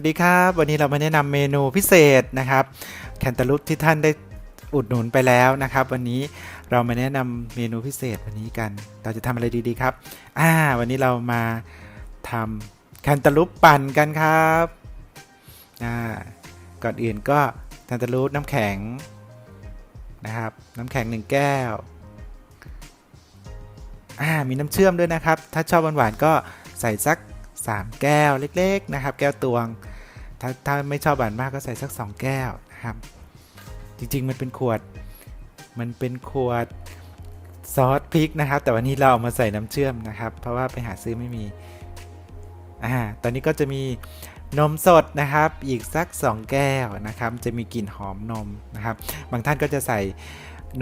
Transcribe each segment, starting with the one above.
วัสดีครับ วันนี้เรามาแนะนำเมนูพิเศษนะครับแคนตาลูปที่ท่านได้อุดหนุนไปแล้วนะครับ วันนี้เรามาแนะนำเมนูพิเศษวันนี้กัน เราจะทำอะไรดีๆครับอ่าวันนี้เรามาทำแคนตาลูปปั่นกันครับอ่าก่อนอื่นก็แคนตาลูปน้ำแข็งนะครับ น้ำแข็งหนึ่งแก้วอ่ามีน้ำเชื่อมด้วยนะครับ ถ้าชอบหวานๆก็ใส่สัก3 แก้วเล็ก ๆ นะครับ แก้วตวง ถ้าถ้าไม่ชอบหวานมากก็ใส่สัก 2 แก้วนะครับ จริงๆมันเป็นขวด มันเป็นขวดซอสพริกนะครับ แต่วันนี้เราเอามาใส่น้ำเชื่อมนะครับ เพราะว่าไปหาซื้อไม่มี อ่า ตอนนี้ก็จะมีนมสดนะครับ อีกสัก 2 แก้วนะครับ จะมีกลิ่นหอมนมนะครับ บางท่านก็จะใส่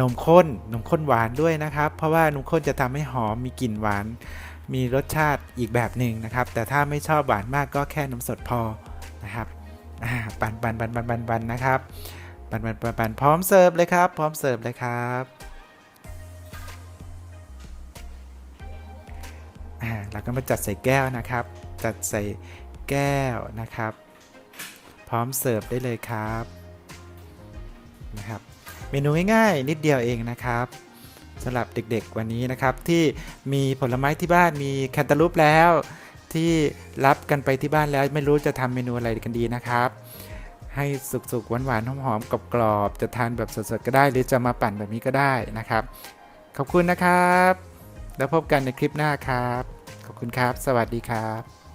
นมข้น นมข้นหวานด้วยนะครับ เพราะว่านมข้นจะทำให้หอมมีกลิ่นหวาน มีรสชาติอีกแบบหนึ่งนะครับ แต่ถ้าไม่ชอบหวานมากก็แค่นมสดพอ นะครับปั่นปั่นปั่นปั่นปั่นปั่นนะครับปั่นปั่นปั่นปั่นพร้อมเสิร์ฟเลยครับ พร้อมเสิร์ฟเลยครับเราก็มาจัดใส่แก้วนะครับ จัดใส่แก้วนะครับ พร้อมเสิร์ฟได้เลยครับนะครับ เมนูง่ายๆนิดเดียวเองนะครับสำหรับเด็กๆวันนี้นะครับที่มีผลไม้ที่บ้านมีแคนตาลูปแล้ว ที่รับกันไปที่บ้านแล้วไม่รู้จะทำเมนูอะไรกันดีนะครับ ให้สุกๆหวานๆหอมๆกรอบๆจะทานแบบสดๆก็ได้ หรือจะมาปั่นแบบนี้ก็ได้นะครับ ขอบคุณนะครับ แล้วพบกันในคลิปหน้าครับ ขอบคุณครับ สวัสดีครับ